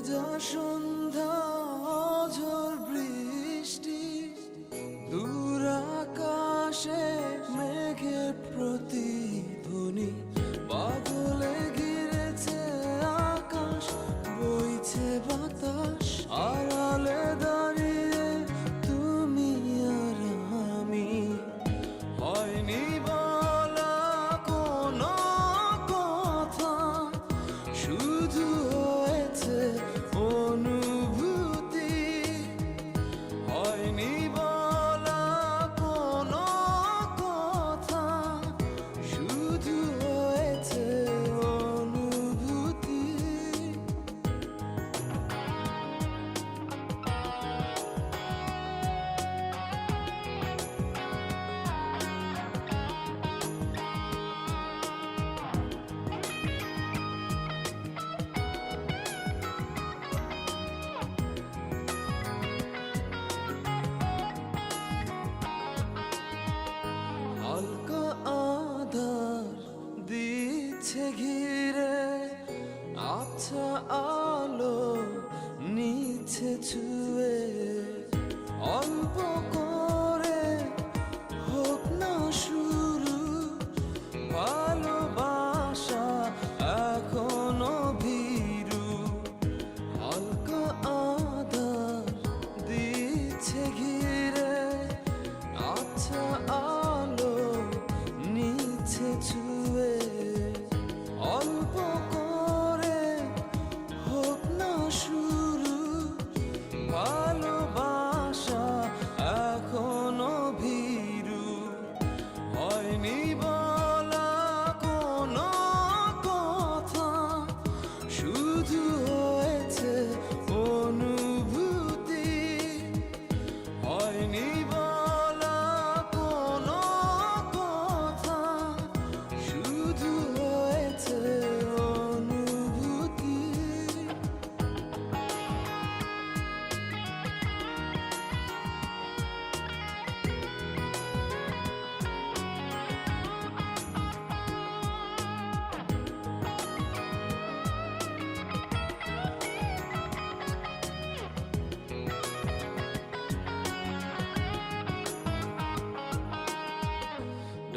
সন্ধ্যা ঝড় বৃষ্টি, দূর আকাশে মেঘের প্রতিধ্বনি, বাদলে ঘিরেছে আকাশ, বইছে বাতাস, আড়ালে দাঁড়িয়ে তুমি আর আমি। হয়নি আলো নিচ্ছে ছুঁয়ে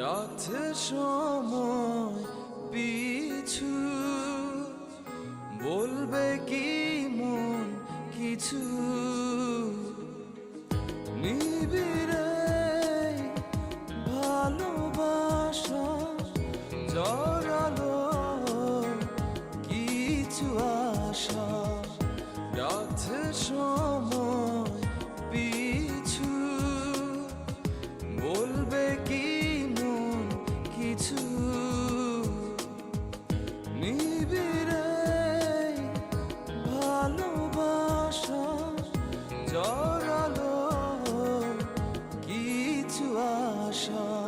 আছে সময় পিছু বলবে কি মন কিছু নিবে নিবিড়ে ভালোবাসা জড়ালো কিছু আশা